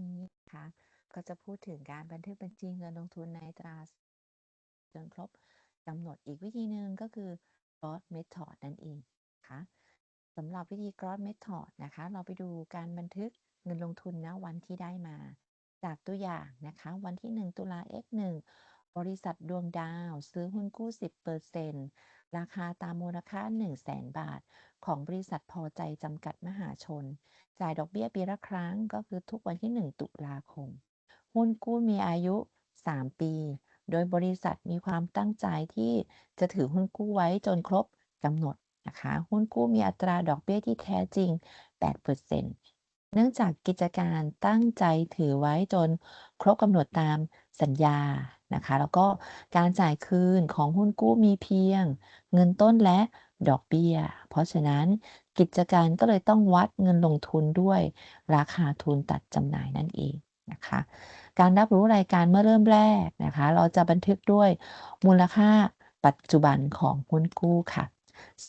นี้นะคะก็จะพูดถึงการบันทึกบัญชีเงินลงทุนในตราจนครบกำหนดอีกวิธีหนึ่งก็คือ gross method นั่นเองนะคะสำหรับวิธี gross method นะคะ เราไปดูการบันทึกเงินลงทุนณวันที่ได้มา จากตัวอย่างนะคะ วันที่ 1 ตุลา x1 บริษัทดวงดาว ซื้อหุ้นกู้ 10%ราคาตามมูลค่า 1 0 0 0 0แบาท ของบริษัทพอใจจำกัดมหาชน จ่ายดอกเบี้ยปีละครั้งก็คือทุกวันที่ 1 ตุลาคม หุ้นกู้มีอายุ 3 ปี โดยบริษัทมีความตั้งใจที่จะถือหุ้นกู้ไว้จนครบกำหนดนะคะหุ้นกู้มีอัตราดอกเบี้ยที่แท้จริง 8%เนื่องจากกิจการตั้งใจถือไว้จนครบกำหนดตามสัญญานะคะ แล้วก็การจ่ายคืนของหุ้นกู้มีเพียง เงินต้นและ ดอกเบี้ย เพราะฉะนั้นกิจการก็เลยต้องวัดเงินลงทุนด้วยราคาทุนตัดจำหน่ายนั่นเองนะคะการรับรู้รายการเมื่อเริ่มแรกนะคะ เราจะบันทึกด้วยมูลค่าปัจจุบันของหุ้นกู้ค่ะ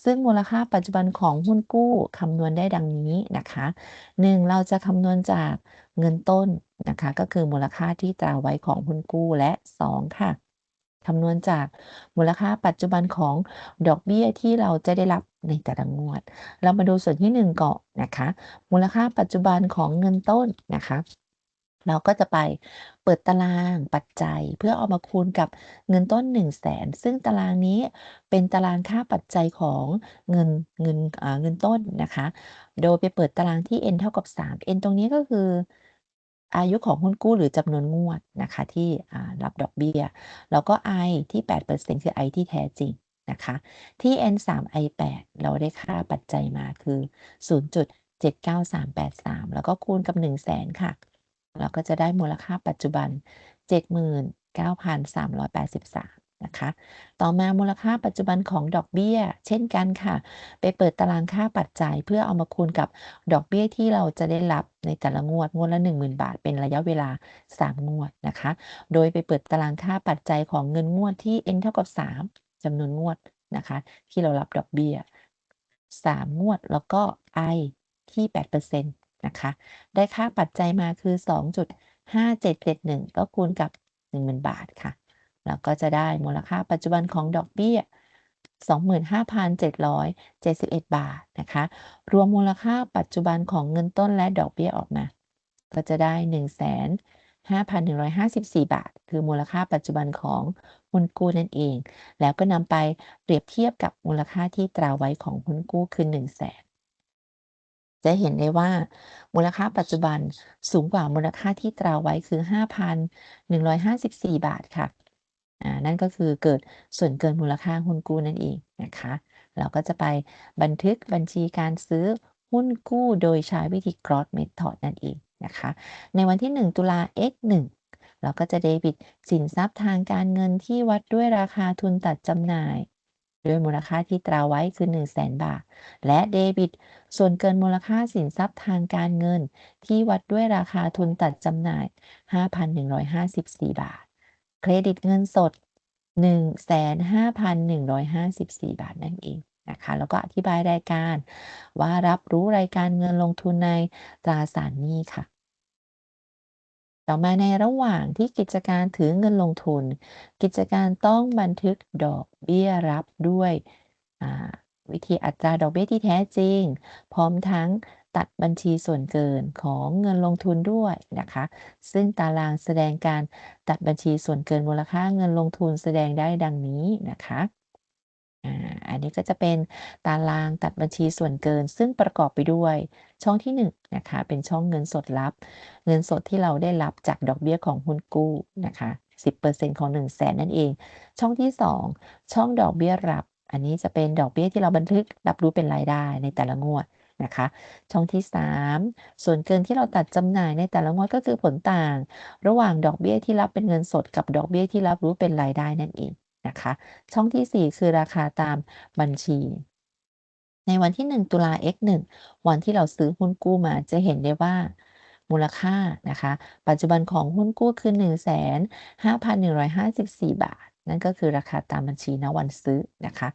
ซึ่งมูลค่าปัจจุบันของหุ้นกู้คำนวณได้ดังนี้นะคะ 1. เราจะคำนวณจากเงินต้นนะคะ ก็คือมูลค่าที่ตราไว้ของหุ้นกู้และ 2 ค่ะ คำนวณจากมูลค่าปัจจุบันของดอกเบี้ยที่เราจะได้รับในแต่ละงวด เรามาดูส่วนที่ 1ก่อนนะคะ มูลค่าปัจจุบันของเงินต้นนะคะ เราก็จะไปเปิดตารางปัจจัย เพื่อเอามาคูณกับเงินต้น 1 0 0 0 0แสนซึ่งตารางนี้เป็นตารางค่าปัจจัยของเงินเงินเงินต้นนะคะ โดยไปเปิดตารางที่ n เท่ากับ 3 n ตรงนี้ก็คือ อายุของหุ้นกู้หรือจำนวนงวดนะคะที่รับดอกเบี้ย แล้วก็ i ที่ 8%คือ i ที่แท้จริงนะคะที่ n 3 i 8เราได้ค่าปัจจัยมาคือ 0.79383 แล้วก็คูณกับ 1 0 0 0 0แค่ะ เราก็จะได้มูลค่าปัจจุบัน 79,383 นะคะ ต่อมามูลค่าปัจจุบันของดอกเบี้ย เช่นกันค่ะ ไปเปิดตารางค่าปัจจัย เพื่อเอามาคูณกับดอกเบี้ยที่เราจะได้รับในแต่ละงวดงวดละ 10,000 บาท เป็นระยะเวลา 3 งวดนะคะ โดยไปเปิดตารางค่าปัจจัยของเงินงวดที่ n เท่ากับ 3จำนวนงวดนะคะ ที่เรารับดอกเบี้ย 3 งวดแล้วก็ i ที่ 8%นะคะ ได้ค่าปัจจัยมาคือ 2.5771 ก็คูณกับ 10,000 บาทค่ะ แล้วก็จะได้มูลค่าปัจจุบันของดอกเบี้ย 25,771 บาทนะคะ รวมมูลค่าปัจจุบันของเงินต้นและดอกเบี้ยออกมา ก็จะได้1,5,154 บาท คือมูลค่าปัจจุบันของหุ้นกู้นั่นเอง แล้วก็นำไปเปรียบเทียบกับมูลค่าที่ตราไว้ของหุ้นกู้คือ1 0 0 0 0แสนจะเห็นได้ว่า มูลค่าปัจจุบันสูงกว่ามูลค่าที่ตราไว้คือ 5,154 บาทค่ะ อ่านั่นก็คือเกิดส่วนเกินมูลค่าหุ้นกู้นั่นเองนะคะ เราก็จะไปบันทึกบัญชีการซื้อหุ้นกู้โดยใช้วิธี gross method นั่นเองนะคะ ในวันที่ 1 ตุลา x 1เราก็จะเดบิตสินทรัพย์ทางการเงินที่วัดด้วยราคาทุนตัดจำหน่ายด้วยมูลค่าที่ตราไว้คือ 1 0 0 0 0แบาท และเดบิต ส่วนเกินมูลค่าสินทรัพย์ทางการเงิน ที่วัดด้วยราคาทุนตัดจำหน่าย 5,154 บาท เครดิตเงินสด 15,154 บาทนั่นเองนะคะแล้วก็อธิบายรายการว่ารับรู้รายการเงินลงทุนในตราสารหนี้ค่ะ ต่อมาในระหว่างที่กิจการถือเงินลงทุน กิจการต้องบันทึกดอกเบี้ยรับด้วยวิธีอัตราดอกเบี้ยที่แท้จริง พร้อมทั้ง ตัดบัญชีส่วนเกินของเงินลงทุนด้วยนะคะ ซึ่งตารางแสดงการตัดบัญชีส่วนเกินมูลค่าเงินลงทุนแสดงได้ดังนี้นะคะอันนี้ก็จะเป็นตารางตัดบัญชีส่วนเกิน ซึ่งประกอบไปด้วยช่องที่1นนะคะเป็นช่องเงินสดรับ เงินสดที่เราได้รับจากดอกเบี้ยของหุ้นกู้นะคะ10%ของ 1 0 0 0 0แสนนั่นเอง ช่องที่ 2 ช่องดอกเบี้ยรับ อันนี้จะเป็นดอกเบี้ยที่เราบันทึกรับรู้เป็นรายได้ในแต่ละงวด นะคะ ช่องที่ 3 ส่วนเกินที่เราตัดจำหน่ายในแต่ละงวดก็คือผลต่าง ระหว่างดอกเบี้ยที่รับเป็นเงินสดกับดอกเบี้ยที่รับรู้เป็นรายได้นั่นเองนะคะ ช่องที่ 4 คือราคาตามบัญชีในวันที่ 1 ตุลา x 1 วันที่เราซื้อหุ้นกู้มาจะเห็นได้ว่ามูลค่านะคะ ปัจจุบันของหุ้นกู้คือ 1 5 1 5 4 บาท นั่นก็คือราคาตามบัญชีณวันซื้อนะคะ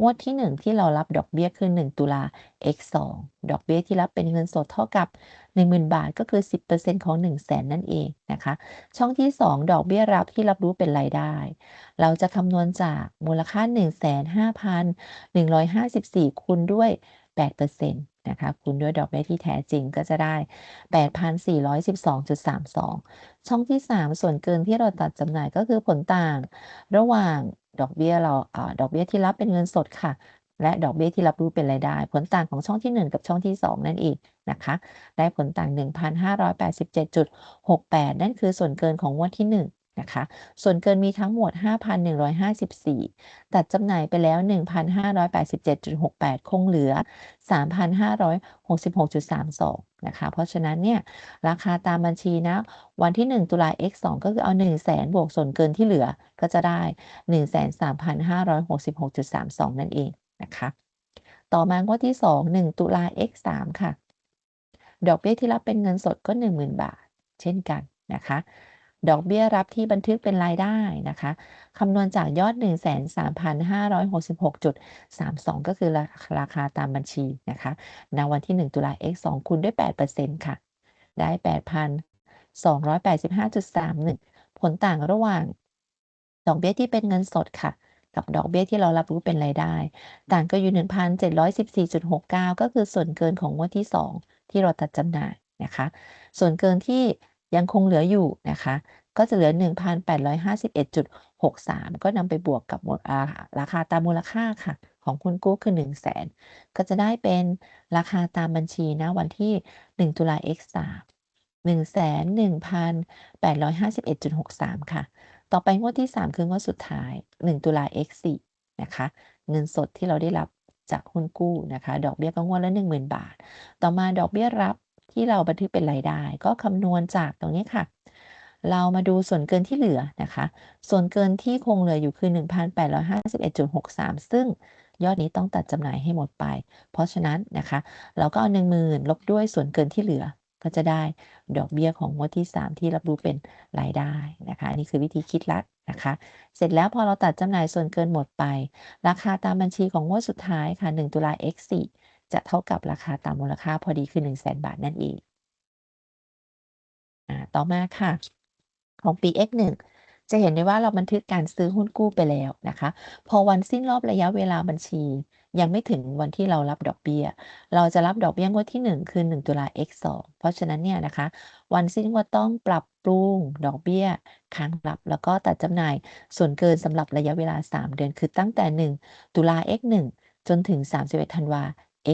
งวดที่ 1 ที่เรารับดอกเบี้ยคือ 1 ตุลา x 2ดอกเบี้ยที่รับเป็นเงินสดเท่ากับ 10,000 บาทก็คือ 10%ของ 100,000นั่นเองนะคะ ช่องที่ 2 ดอกเบี้ยรับที่รับรู้เป็นรายได้ เราจะคำนวณจากมูลค่า 1 5 1 5 4คูณด้วย8%น นะคะคูณด้วยดอกเบี้ยที่แท้จริงก็จะได้ 8,412.32 ช่องที่ 3 ส่วนเกินที่เราตัดจำหน่ายก็คือผลต่าง ระหว่างดอกเบี้ยเราอดอกเบี้ยที่รับเป็นเงินสดค่ะ และดอกเบี้ยที่รับรู้เป็นรายได้ ผลต่างของช่องที่ 1 กับช่องที่ 2 นั่นเองนะคะ ได้ผลต่าง 1,587.68 นั่นคือส่วนเกินของงวดที่ 1 นะคะ ส่วนเกินมีทั้งหมด 5,154 ตัดจำหน่ายไปแล้ว 1,587.68 คงเหลือ 3,566.32 นะคะ เพราะฉะนั้นเนี่ย ราคาตามบัญชีนะ วันที่ 1 ตุลา x 2 ก็คือเอา 100,000 บวกส่วนเกินที่เหลือก็จะได้ 1,3,566.32 นั่นเองนะคะ ต่อมางวดที่ 2 1 ตุลา x 3 ค่ะ ดอกเบี้ยที่รับเป็นเงินสดก็ 10,000 บาท เช่นกันนะคะ ดอกเบี้ยรับที่บันทึกเป็นรายได้นะคะคำนวณจากยอด 13,566.32 ก็คือราราคาตามบัญชีนะคะณวันที่ 1 ตุลา x 2คูณด้วย 8%ค่ะ ได้ 8,285.31 ผลต่างระหว่าง ดอกเบี้ยที่เป็นเงินสดค่ะ กับดอกเบี้ยที่เรารับรู้เป็นรายได้ ต่างก็อยู่ 1,714.69 ก็คือส่วนเกินของงวดที่ 2 ที่เราตัดจำหน่ายนะคะ ส่วนเกินที่ ยังคงเหลืออยู่นะคะ ก็จะเหลือ 1,851.63 ก็นำไปบวกกับาราคาตามมูลค่าค่ะ ของคุณกู้คือ 100,000ก็จะได้เป็นราคาตามบัญชีณวันที่ 1 ตุลา x 3 1,1,851.63 ค่ะ ต่อไปงวดที่ 3 คืองวดสุดท้าย 1 ตุลา x 4 นะคะ เงินสดที่เราได้รับจากหุ้นกู้นะคะ ดอกเบี้ยก็งวดละ 10,000 บาท ต่อมาดอกเบี้ยรับ ที่เราบันทึกเป็นรายได้ ก็คำนวณจากตรงนี้ค่ะ เรามาดูส่วนเกินที่เหลือนะคะ ส่วนเกินที่คงเหลืออยู่คือ 1,851.63 ซึ่งยอดนี้ต้องตัดจำหน่ายให้หมดไป เพราะฉะนั้นนะคะ เราก็เอา10,000ลบด้วยส่วนเกินที่เหลือก็จะได้ดอกเบี้ยของงวดที่ 3 ที่รับรู้เป็นรายได้นะคะนนี้คือวิธีคิดลัดนะคะ เสร็จแล้วพอเราตัดจำหน่ายส่วนเกินหมดไป ราคาตามบัญชีของงวดสุดท้ายค่ะ 1 ตุลา x 4 จะเท่ากับราคาตามมูลค่าพอดีคือ 100,000บาทนั่นเองอต่อมาค่ะของปี x 1 จะเห็นได้ว่าเราบันทึกการซื้อหุ้นกู้ไปแล้วนะคะ พอวันสิ้นรอบระยะเวลาบัญชี ยังไม่ถึงวันที่เรารับดอกเบี้ย เราจะรับดอกเบี้ยงวดที่ 1 คือ 1 ตุลา x 2 เพราะฉะนั้นเนี่ยนะคะ วันสิ้นงวดต้องปรับปรุงดอกเบี้ยค้างรับ แล้วก็ตัดจำหน่ายส่วนเกินสำหรับระยะเวลา 3 เดือน คือตั้งแต่ 1 ตุลา x 1 จนถึง 31 ธันวา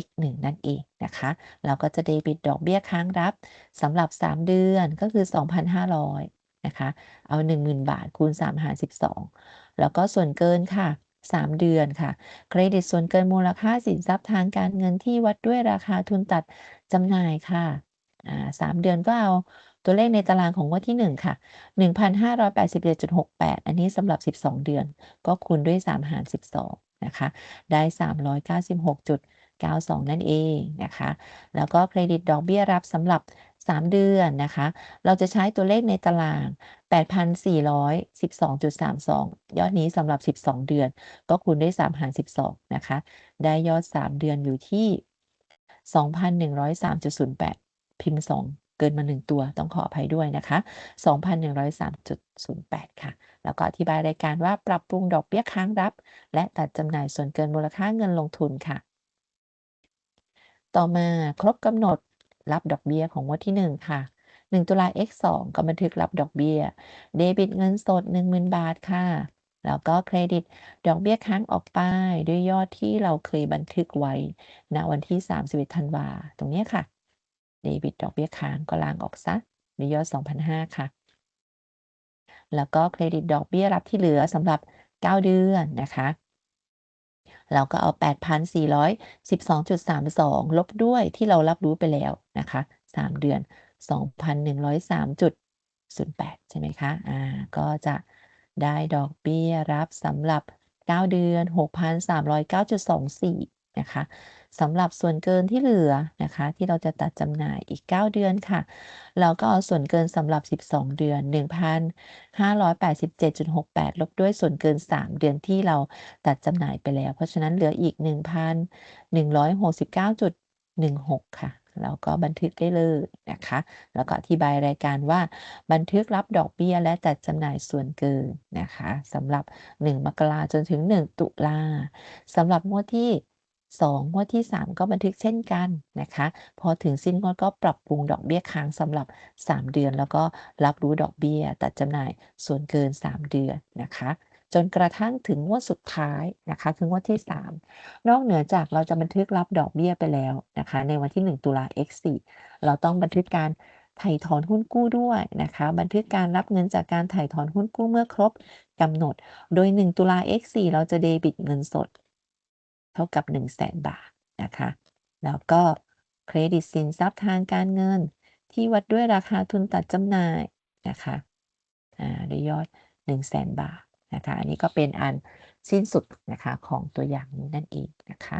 x 1นั่นเองนะคะ เราก็จะเดบิตดอกเบี้ยค้างรับสำหรับ 3 เดือนก็คือ 2,500นะคะ เอา 10,000 บาทคูณ3หาร12 แล้วก็ส่วนเกินค่ะ 3 เดือนค่ะ เครดิตส่วนเกินมูลค่าสินทรัพย์ทางการเงินที่วัดด้วยราคาทุนตัดจำหน่ายค่ะอ่า3เดือนก็เอาตัวเลขในตารางของงวดที่ 1 ค่ะ 1,587.68 อันนี้สำหรับ 12 เดือน ก็คูณด้วย 3 หาร 12 นะคะ ได้ 92 นั่นเองนะคะ แล้วก็เครดิตดอกเบี้ยรับสำหรับ 3 เดือนนะคะ เราจะใช้ตัวเลขในตาราง 8,412.32 ยอดนี้สำหรับ 12 เดือน ก็คูณด้วย 3 หาร 12 นะคะ ได้ยอด 3 เดือนอยู่ที่ 2,103.08 พิมพ์ 2เกินมา 1 ตัวต้องขออภัยด้วยนะคะ 2,103.08 ค่ะ แล้วก็อธิบายรายการว่าปรับปรุงดอกเบี้ยค้างรับ และตัดจำหน่ายส่วนเกินมูลค่าเงินลงทุนค่ะ ต่อมาครบกำหนดรับดอกเบี้ยของงวดที่ 1 ค่ะ 1 ตุลา x 2ก็บันทึกรับดอกเบี้ย เดบิตเงินสด 10,000 บาทค่ะ แล้วก็เครดิตดอกเบี้ยค้างออกไปด้วยยอดที่เราเคยบันทึกไว้ณวันที่ 31ธันวาตรงนี้ค่ะ เดบิตดอกเบี้ยค้างก็ล้างออกซะด้วยยอด 2,500 ค่ะ แล้วก็เครดิตดอกเบี้ยรับที่เหลือสำหรับ 9 เดือนนะคะ เราก็เอา 8,412.32 ลบด้วยที่เรารับรู้ไปแล้วนะคะ 3 เดือน 2,103.08 ใช่ไหมคะ อ่า ก็จะได้ดอกเบี้ยรับสำหรับ 9 เดือน 6,309.24 นะคะ สำหรับส่วนเกินที่เหลือนะคะ ที่เราจะตัดจำหน่ายอีก 9 เดือนค่ะ เราก็เอาส่วนเกินสำหรับ 12 เดือน 1,587.68 ลบด้วยส่วนเกิน 3 เดือนที่เราตัดจำหน่ายไปแล้ว เพราะฉะนั้นเหลืออีก 1,169.16 ค่ะ เราก็บันทึกได้เลยนะคะ แล้วก็อธิบายรายการว่า บันทึกรับดอกเบี้ยและจัดจำหน่ายส่วนเกินนะคะสำหรับ 1 มกราจนถึง 1 ตุลาสำหรับงวดที่ 2งวดที่ 3 ก็บันทึกเช่นกันนะคะ พอถึงสิ้นงวดก็ปรับปรุงดอกเบี้ยค้างสำหรับ 3 เดือน แล้วก็รับรู้ดอกเบี้ยตัดจำหน่ายส่วนเกิน 3 เดือนนะคะ จนกระทั่งถึงงวดสุดท้ายนะคะคืองวดที่ 3 นอกเหนือจากเราจะบันทึกรับดอกเบี้ยไปแล้วนะคะ ในวันที่ 1 ตุลา X4 เราต้องบันทึกการไถ่ถอนหุ้นกู้ด้วยนะคะ บันทึกการรับเงินจากการไถ่ถอนหุ้นกู้เมื่อครบกำหนด โดย 1 ตุลา X4 เราจะเดบิตเงินสด เท่ากับ 100,000บาทนะคะ แล้วก็เครดิตสินทรัพย์ทางการเงิน ที่วัดด้วยราคาทุนตัดจำหน่ายนะคะอ่าด้วยยอด 100,000บาทนะคะ อันนี้ก็เป็นอันสิ้นสุดนะคะของตัวอย่างนี้นั่นเองนะคะ